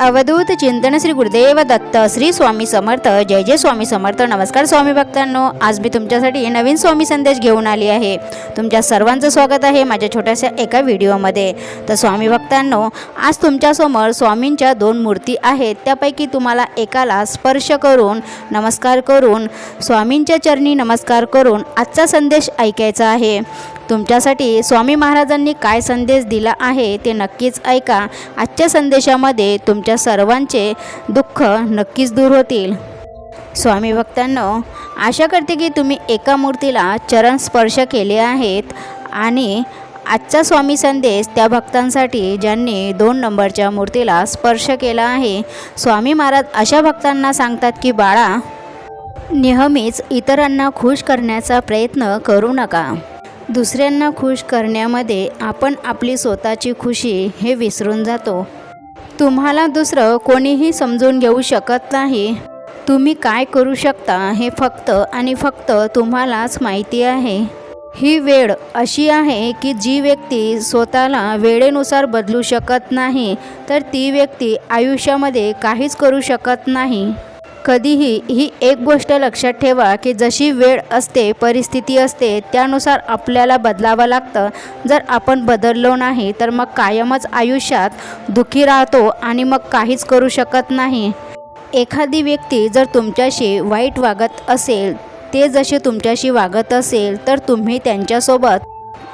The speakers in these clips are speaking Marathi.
अवधूत चिंतन श्री गुरुदेव दत्त श्री स्वामी समर्थ जय जय स्वामी समर्थ. नमस्कार स्वामी भक्तांनो आज मी तुमच्यासाठी नवीन स्वामी संदेश घेऊन आली आहे. तुमच्या सर्वांचं स्वागत आहे माझ्या छोट्याशा एका व्हिडिओमध्ये. तर स्वामी भक्तांनो आज तुमच्यासमोर स्वामींच्या दोन मूर्ती आहेत. त्यापैकी तुम्हाला एकाला स्पर्श करून नमस्कार करून स्वामींच्या चरणी नमस्कार करून आजचा संदेश ऐकायचा आहे. तुमच्यासाठी स्वामी महाराजांनी काय संदेश दिला आहे ते नक्कीच ऐका. आजच्या संदेशामध्ये तुमच्या सर्वांचे दुःख नक्कीच दूर होतील. स्वामी भक्तांनो आशा करते की तुम्ही एका मूर्तीला चरण स्पर्श केले आहेत आणि आजचा स्वामी संदेश त्या भक्तांसाठी ज्यांनी दोन नंबरच्या मूर्तीला स्पर्श केला आहे. स्वामी महाराज अशा भक्तांना सांगतात की बाळा नेहमीच इतरांना खुश करण्याचा प्रयत्न करू नका. दुसऱ्यांना खुश करण्यामध्ये आपण आपली स्वतःची खुशी हे विसरून जातो. तुम्हाला दुसरं कोणीही समजून घेऊ शकत नाही. तुम्ही काय करू शकता हे फक्त आणि फक्त तुम्हालाच माहिती आहे. ही वेळ अशी आहे की जी व्यक्ती स्वतःला वेळेनुसार बदलू शकत नाही तर ती व्यक्ती आयुष्यामध्ये काहीच करू शकत नाही. कधीही ही एक गोष्ट लक्षात ठेवा की जशी वेळ असते परिस्थिती असते त्यानुसार आपल्याला बदलावं लागतं. जर आपण बदललो नाही तर मग कायमच आयुष्यात दुःखी राहतो आणि मग काहीच करू शकत नाही. एखादी व्यक्ती जर तुमच्याशी वाईट वागत असेल ते जसे तुमच्याशी वागत असेल तर तुम्ही त्यांच्यासोबत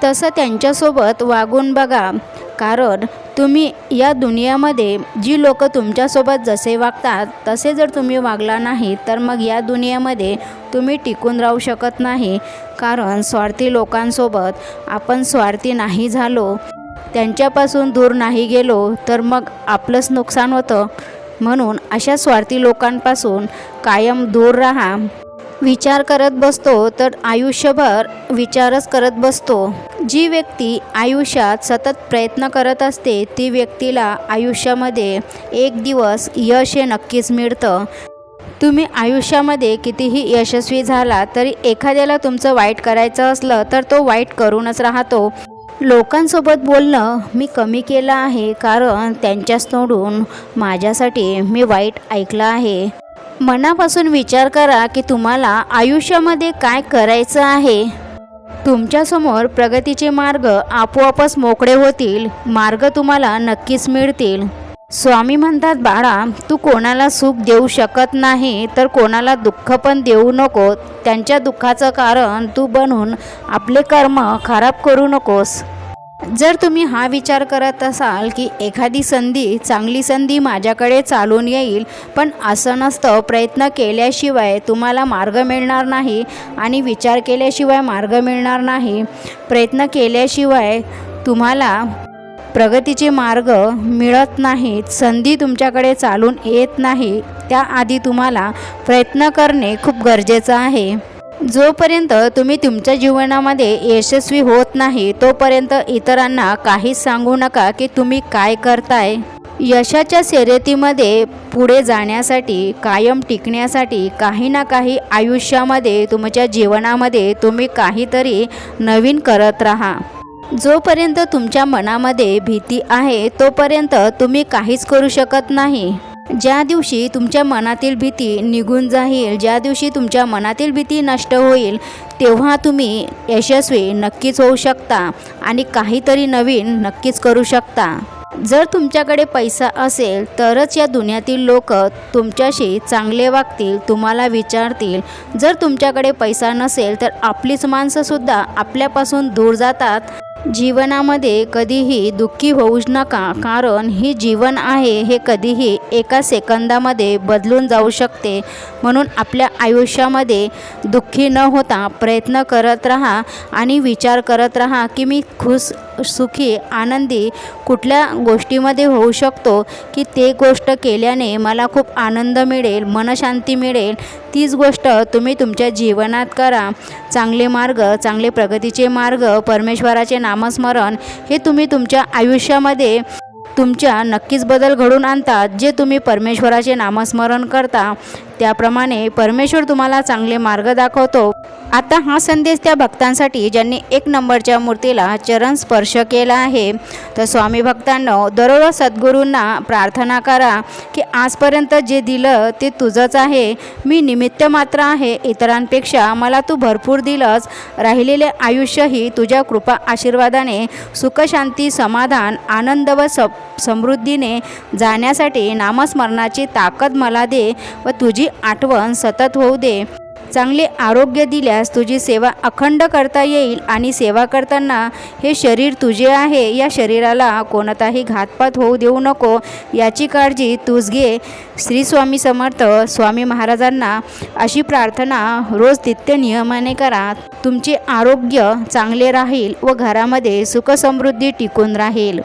तसं त्यांच्यासोबत वागून बघा. कारण तुम्ही या दुनियामध्ये जी लोक तुमच्यासोबत जसे वागतात तसे जर तुम्ही वागला नाही तर मग या दुनियामध्ये तुम्ही टिकून राहू शकत नाही. कारण स्वार्थी लोकांसोबत आपण स्वार्थी नाही झालो त्यांच्यापासून दूर नाही गेलो तर मग आपलंच नुकसान होतं. म्हणून अशा स्वार्थी लोकांपासून कायम दूर राहा. विचार करत बसतो तर आयुष्यभर विचारच करत बसतो. जी व्यक्ती आयुष्यात सतत प्रयत्न करत असते ती व्यक्तीला आयुष्यामध्ये एक दिवस यश हे नक्कीच मिळतं. तुम्ही आयुष्यामध्ये कितीही यशस्वी झाला तरी एखाद्याला तुमचं वाईट करायचं असलं तर तो वाईट करूनच राहतो. लोकांसोबत बोलणं मी कमी केलं आहे कारण त्यांच्याच तोंडून माझ्यासाठी मी वाईट ऐकलं आहे. मनापासून विचार करा की तुम्हाला आयुष्यामध्ये काय करायचं आहे. तुमच्यासमोर प्रगतीचे मार्ग आपोआपच मोकळे होतील मार्ग तुम्हाला नक्कीच मिळतील. स्वामी म्हणतात बाळा तू कोणाला सुख देऊ शकत नाही तर कोणाला दुःख पण देऊ नको त्यांच्या दुःखाचं कारण तू बनून आपले कर्म खराब करू नकोस. जर तुम्ही हा विचार करत असाल की एखादी संधी चांगली संधी माझ्याकडे चालून येईल पण असं नसतं प्रयत्न केल्याशिवाय तुम्हाला मार्ग मिळणार नाही आणि विचार केल्याशिवाय मार्ग मिळणार नाही. प्रयत्न केल्याशिवाय तुम्हाला प्रगतीचे मार्ग मिळत नाहीत संधी तुमच्याकडे चालून येत नाही. त्याआधी तुम्हाला प्रयत्न करणे खूप गरजेचं आहे. जोपर्यंत तुम्ही तुमच्या जीवनामध्ये यशस्वी होत नाही तोपर्यंत इतरांना काहीच सांगू नका की तुम्ही काय करताय. यशाच्या शर्यतीमध्ये पुढे जाण्यासाठी कायम टिकण्यासाठी काही ना काही आयुष्यामध्ये तुमच्या जीवनामध्ये तुम्ही काहीतरी नवीन करत राहा. जोपर्यंत तुमच्या मनामध्ये भीती आहे तोपर्यंत तुम्ही काहीच करू शकत नाही. ज्या दिवशी तुमच्या मनातील भीती निघून जाईल ज्या दिवशी तुमच्या मनातील भीती नष्ट होईल तेव्हा तुम्ही यशस्वी नक्कीच होऊ शकता आणि काहीतरी नवीन नक्कीच करू शकता. जर तुमच्याकडे पैसा असेल तरच या दुनियातील लोक तुमच्याशी चांगले वागतील तुम्हाला विचारतील. जर तुमच्याकडे पैसा नसेल तर आपलीच माणसंसुद्धा आपल्यापासून दूर जातात. जीवनामध्ये कधीही दुःखी होऊच नका कारण ही जीवन आहे हे कधीही एका सेकंदामध्ये बदलून जाऊ शकते. म्हणून आपल्या आयुष्यामध्ये दुःखी न होता प्रयत्न करत राहा आणि विचार करत राहा की मी खुश सुखी आनंदी कुठल्या गोष्टीमध्ये होऊ शकतो की ते गोष्ट केल्याने मला खूप आनंद मिळेल मनशांती मिळेल तीच गोष्ट तुम्ही तुमच्या जीवनात करा. चांगले मार्ग चांगले प्रगतीचे मार्ग परमेश्वराचे नामस्मरण हे तुम्ही तुमच्या आयुष्यामध्ये तुमच्या नक्कीच बदल घडून आणतात जे तुम्ही परमेश्वराचे नामस्मरण करता. त्याप्रमाणे परमेश्वर तुम्हाला चांगले मार्ग दाखवतो. आता हा संदेश त्या भक्तांसाठी ज्यांनी एक नंबरच्या मूर्तीला चरण स्पर्श केला आहे. तर स्वामी भक्तांनो दररोज सद्गुरूंना प्रार्थना करा की आजपर्यंत जे दिलं ते तुझंच आहे. मी निमित्त मात्र आहे इतरांपेक्षा मला तू भरपूर दिलंच राहिलेले आयुष्यही तुझ्या कृपा आशीर्वादाने सुखशांती समाधान आनंद व स समृद्धीने जाण्यासाठी नामस्मरणाची ताकद मला दे व तुझी आठवण सतत होऊ दे. चांगले आरोग्य दिल्यास तुझी सेवा अखंड करता येईल आणि सेवा करताना हे शरीर तुझे आहे. या शरीराला कोणताही घातपात होऊ देऊ नको. याची काळजी तूच घे. श्री स्वामी समर्थ स्वामी महाराजांना अशी प्रार्थना रोज नित्य नियमाने करा. तुमचे आरोग्य चांगले राहील व घरामध्ये सुखसमृद्धी टिकून राहील.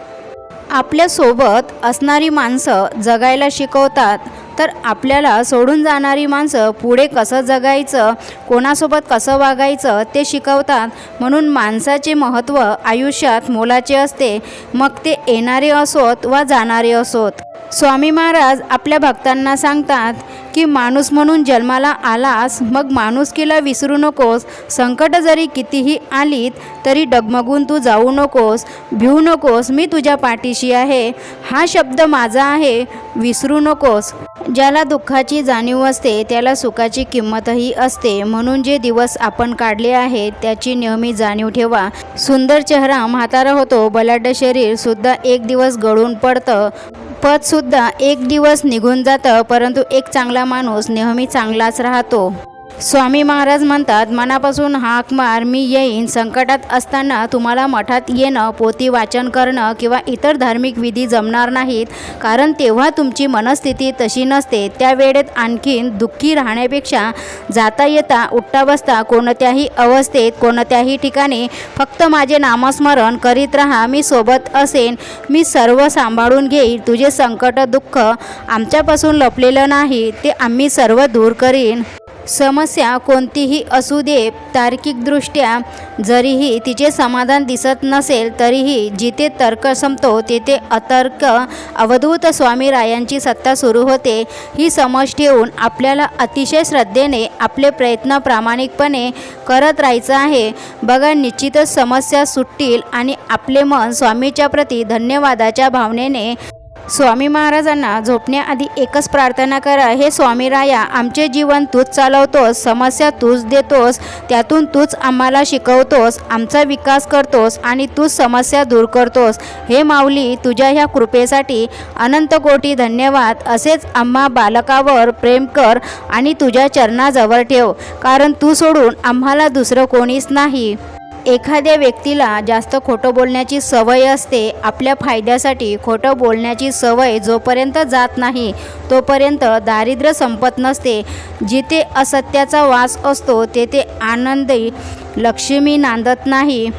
आपल्यासोबत असणारी माणसं जगायला शिकवतात. तर आपल्याला सोडून जाणारी माणसं पुढे कसं जगायचं कोणासोबत कसं वागायचं ते शिकवतात. म्हणून माणसाचे महत्त्व आयुष्यात मोलाचे असते. मग ते येणारे असोत वा जाणारे असोत. स्वामी महाराज आपल्या भक्तांना सांगतात की माणूस म्हणून जन्माला आलास मग माणुसकीला विसरू नकोस संकट जरी कितीही आलीत तरी डगमगून तू जाऊ नकोस भिवू नकोस मी तुझ्या पाठीशी आहे. हा शब्द माझा आहे विसरू नकोस. ज्याला दुःखाची जाणीव असते त्याला सुखाची किंमतही असते. म्हणून जे दिवस आपण काढले आहेत त्याची नेहमी जाणीव ठेवा. सुंदर चेहरा म्हातारा होतो बलाढ्य शरीर सुद्धा एक दिवस गळून पडतं. पदसुद्धा एक दिवस निघून जातं परंतु एक चांगला माणूस नेहमी चांगलाच राहतो. स्वामी महाराज म्हणतात मनापासून हाक मार मी येईन. संकटात असताना तुम्हाला मठात येणं पोती वाचन करणं किंवा इतर धार्मिक विधी जमणार नाहीत. कारण तेव्हा तुमची मनस्थिती तशी नसते. त्या वेळेत आणखीन दुःखी राहण्यापेक्षा जाता येता उठता बसता कोणत्याही अवस्थेत कोणत्याही ठिकाणी फक्त माझे नामस्मरण करीत राहा. मी सोबत असेन. मी सर्व सांभाळून घेईल तुझे संकट दुःख आमच्यापासून लपलेलं नाही. ते आम्ही सर्व दूर करीन. समस्या कोणतीही असू दे तार्किकदृष्ट्या जरीही तिचे समाधान दिसत नसेल तरीही जिथे तर्क संपतो तेथे अतर्क अवधूत स्वामी रायांची सत्ता सुरू होते. ही समज ठेवून आपल्याला अतिशय श्रद्धेने आपले प्रयत्न प्रामाणिकपणे करत राहायचं आहे. बघा निश्चितच समस्या सुटतील आणि आपले मन स्वामीच्या प्रती धन्यवादाच्या भावनेने स्वामी महाराजांना झोपण्याआधी एकच प्रार्थना करा हे स्वामी राया आमचे जीवन तूच चालवतोस समस्या तूच देतोस त्यातून तूच आम्हाला शिकवतोस आमचा विकास करतोस आणि तूच समस्या दूर करतोस. हे माऊली तुझ्या ह्या कृपेसाठी अनंत कोटी धन्यवाद. असेच आम्हा बालकावर प्रेम कर आणि तुझ्या चरणाजवळ ठेव कारण तू सोडून आम्हाला दुसरं कोणीच नाही. एखाद्या व्यक्तीला जास्त खोटं बोलण्याची सवय असते आपल्या फायद्यासाठी खोटं बोलण्याची सवय जोपर्यंत जात नाही तोपर्यंत दारिद्र्य संपत नसते. जिथे असत्याचा वास असतो तेथे आनंदी लक्ष्मी नांदत नाही.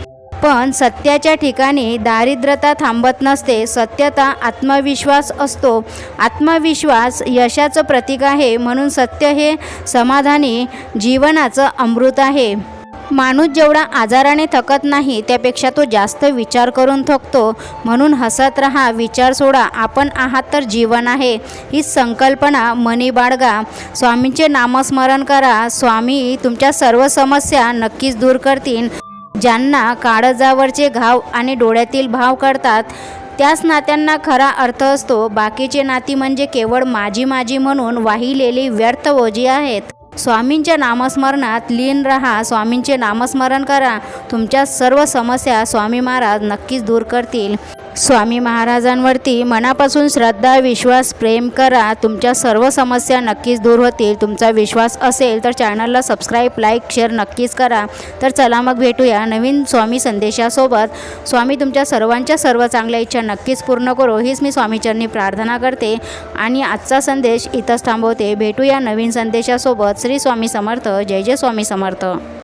पण सत्याच्या ठिकाणी दारिद्रता थांबत नसते सत्यता आत्मविश्वास असतो. आत्मविश्वास यशाचं प्रतीक आहे म्हणून सत्य हे समाधानी जीवनाचं अमृत आहे. माणूस जेवढा आजाराने थकत नाही त्यापेक्षा तो जास्त विचार करून थकतो. म्हणून हसत राहा विचार सोडा आपण आहात तर जीवन आहे. ही संकल्पना मनी बाळगा. स्वामींचे नामस्मरण करा. स्वामी तुमच्या सर्व समस्या नक्कीच दूर करतील. ज्यांना काळजावरचे घाव आणि डोळ्यातील भाव करतात त्याच नात्यांना खरा अर्थ असतो. बाकीचे नाती म्हणजे केवळ माझी माझी म्हणून वाहिलेली व्यर्थ ओझी आहेत. स्वामींच्या नामस्मरणात लीन रहा स्वामींचे नामस्मरण करा. तुमच्या सर्व समस्या स्वामी महाराज नक्कीच दूर करतील. स्वामी महाराजांवरती मनापासून श्रद्धा विश्वास प्रेम करा. तुमच्या सर्व समस्या नक्कीच दूर होतील. तुमचा विश्वास असेल तर चॅनलला सबस्क्राईब लाईक शेअर नक्कीच करा. तर चला मग भेटूया नवीन स्वामी संदेशासोबत. स्वामी तुमच्या सर्वांच्या सर्व चांगल्या इच्छा नक्कीच पूर्ण करो. हीच मी स्वामीचरणी प्रार्थना करते. आणि आजचा संदेश इथंच थांबवते. भेटूया नवीन संदेशासोबत. श्री स्वामी समर्थ. जय जय स्वामी समर्थ.